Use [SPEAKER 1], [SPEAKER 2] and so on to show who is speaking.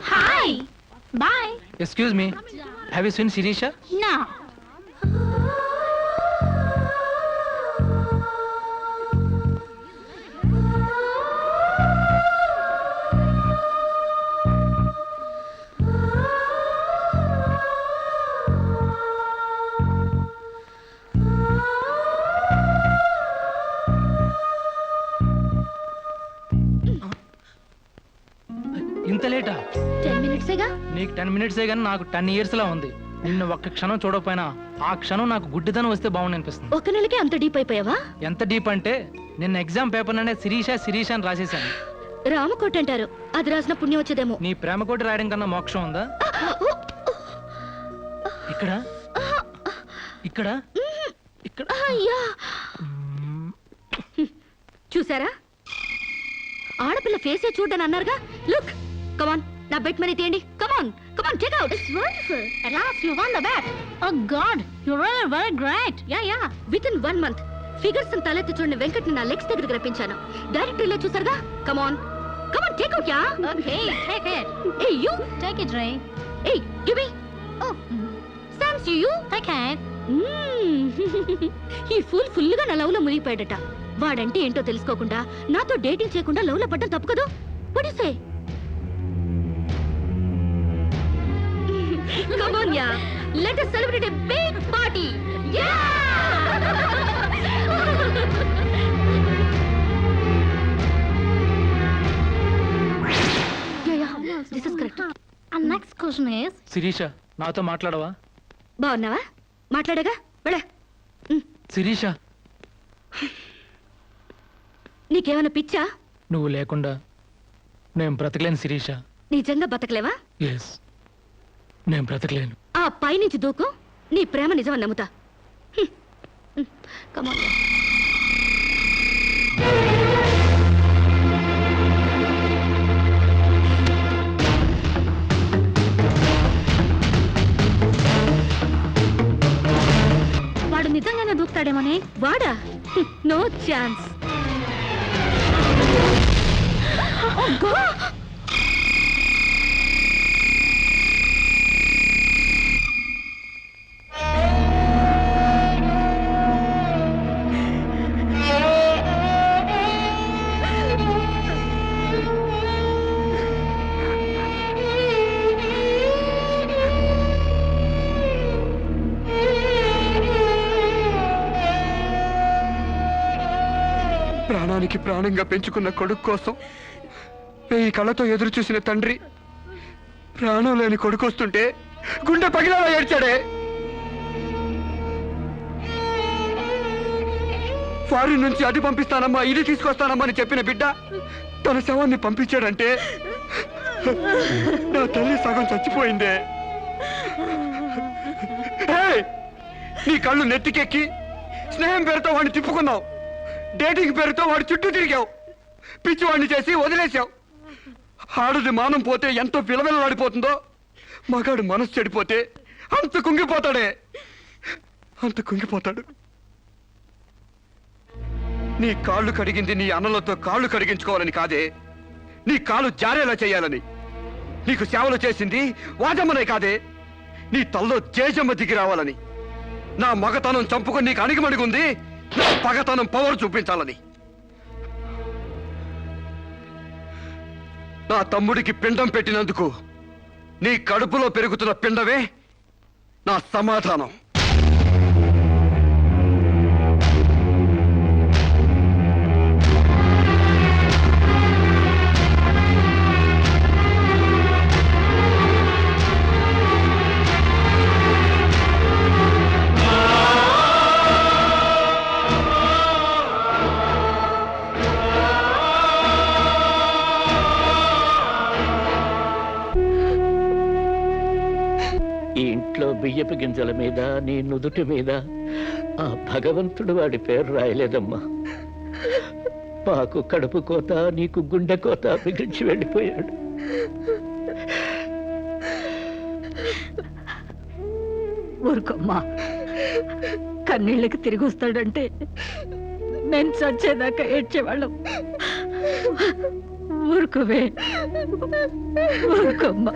[SPEAKER 1] Hi. Bye.
[SPEAKER 2] Excuse me. Have you seen Sirisha?
[SPEAKER 1] No.
[SPEAKER 2] ఇంత లేటా?
[SPEAKER 1] Ten మినిట్సేగా
[SPEAKER 2] నీకు ten మినిట్సే కానీ నాకు టెన్ ఇయర్స్ లా ఉంది. నిన్ను ఒక్క క్షణం చూడకపోయినా ఆ క్షణం నాకు గుడ్డిదనం వస్తే బాగుంది అనిపిస్తుంది.
[SPEAKER 1] ఒక నెలకే అంత డీప్ అయిపోయావా?
[SPEAKER 2] ఎంత డీప్ అంటే నిన్న ఎగ్జామ్ పేపర్ అనే శిరీష శిరీష అని రాసేసాను
[SPEAKER 1] రామకోట అంటారు. అది రాసిన పుణ్యం వచ్చేదేమో.
[SPEAKER 2] నీ ప్రేమ కోటి రాయడం కన్నా మోక్షం ఉందా? ఇక్కడ? ఇక్కడ? ఇక్కడ?
[SPEAKER 1] అయ్యా! చూసారా? ఆడపిల్ల ఫేసే చూడని అన్నారుగా? లుక్ కమాన్ నా బెట్ మనీ తీయండి. Come on come on take out it's wonderful at last you won the bet. Oh god you're really very great. Yeah yeah. With in one month figures తలెత్తి చూడని వెంకట్ నా legs దగ్గరికి రప్పించాను. Direct ఇలా చూసారుగా? Come on come on take out yeah
[SPEAKER 3] Okay, take it.
[SPEAKER 1] Hey you
[SPEAKER 3] Take it, Ray.
[SPEAKER 1] Hey give me oh psalms you
[SPEAKER 3] Take it.
[SPEAKER 1] ఈ full ఫుల్గా నా లవ్లో మునిగిపోయాడట. వాడంటే ఏంటో తెలుసుకోకుండా నాతో డేటింగ్ చేయకుండా లవ్లో పడ్డం తప్పు కదా? Come on, yeah. Let us celebrate a big party. Yeah. Yeah, yeah. This is correct.
[SPEAKER 3] And next question is,
[SPEAKER 2] Sirisha నాతో మాట్లాడవా
[SPEAKER 1] బాగున్నావా మాట్లాడగా వెళ్ళ
[SPEAKER 2] శిరీష
[SPEAKER 1] నీకేమైనా పిచ్చా
[SPEAKER 2] నువ్వు లేకుండా నేను బ్రతకలేను శిరీష
[SPEAKER 1] నిజంగా బతకలేవా
[SPEAKER 2] ఎస్ నేను బ్రతకలేను.
[SPEAKER 1] ఆ పైనుంచి దూకు. నీ ప్రేమ నిజమని నమ్ముతా. హ్మ్.
[SPEAKER 3] వాడు నిజంగానే దూకుతాడేమోనే?
[SPEAKER 1] వాడా? నో ఛాన్స్
[SPEAKER 4] ప్రాణానికి ప్రాణంగా పెంచుకున్న కొడుకు కోసం వెయ్యి కళ్ళతో ఎదురు చూసిన తండ్రి ప్రాణం లేని కొడుకు వస్తుంటే గుండె పగిలేలా ఏడ్చాడే. ఫారిన్ నుంచి అది పంపిస్తానమ్మా ఇది తీసుకొస్తానమ్మా అని చెప్పిన బిడ్డ తన శవాన్ని పంపించాడంటే నా తల్లి సగం చచ్చిపోయిందే. నీ కళ్ళు నెత్తికెక్కి స్నేహం పేరుతో వాడిని తిప్పుకున్నావు డేటింగ్ పేరుతో వాడి చుట్టూ తిరిగావు. పిచ్చివాడిని చేసి వదిలేశావు. ఆడది మానం పోతే ఎంతో పిలవిలలాడిపోతుందో మగాడు మనసు చెడిపోతే అంత కుంగిపోతాడే. అంత కుంగిపోతాడు. నీ కాళ్ళు కడిగింది నీ అన్నలతో కాళ్ళు కడిగించుకోవాలని కాదే. నీ కాళ్ళు జారేలా చేయాలని. నీకు సేవలు చేసింది వాజమ్మనే కాదే. నీ తల్లో జేజమ్మ దిగి రావాలని. నా మగతనం చంపుకొని నీకు అణిగిమణిగుంది. పగతనం పవర్ చూపించాలని. నా తమ్ముడికి పిండం పెట్టినందుకు నీ కడుపులో పెరుగుతున్న పిండమే నా సమాధానం.
[SPEAKER 5] ఇంట్లో బియ్యపు గింజల మీద నీ నుదుటి మీద. ఆ భగవంతుడు వాడి పేరు రాయలేదమ్మా. మాకు కడుపు కోత నీకు గుండె కోత మిగిల్చి వెళ్ళిపోయాడు.
[SPEAKER 6] ఊరుకోమ్మా. కన్నీళ్ళకి తిరిగి వస్తాడంటే నేను చచ్చేదాకా ఏడ్చేవాళ్ళం. ఊరుకోవే. ఊరుకోమ్మా.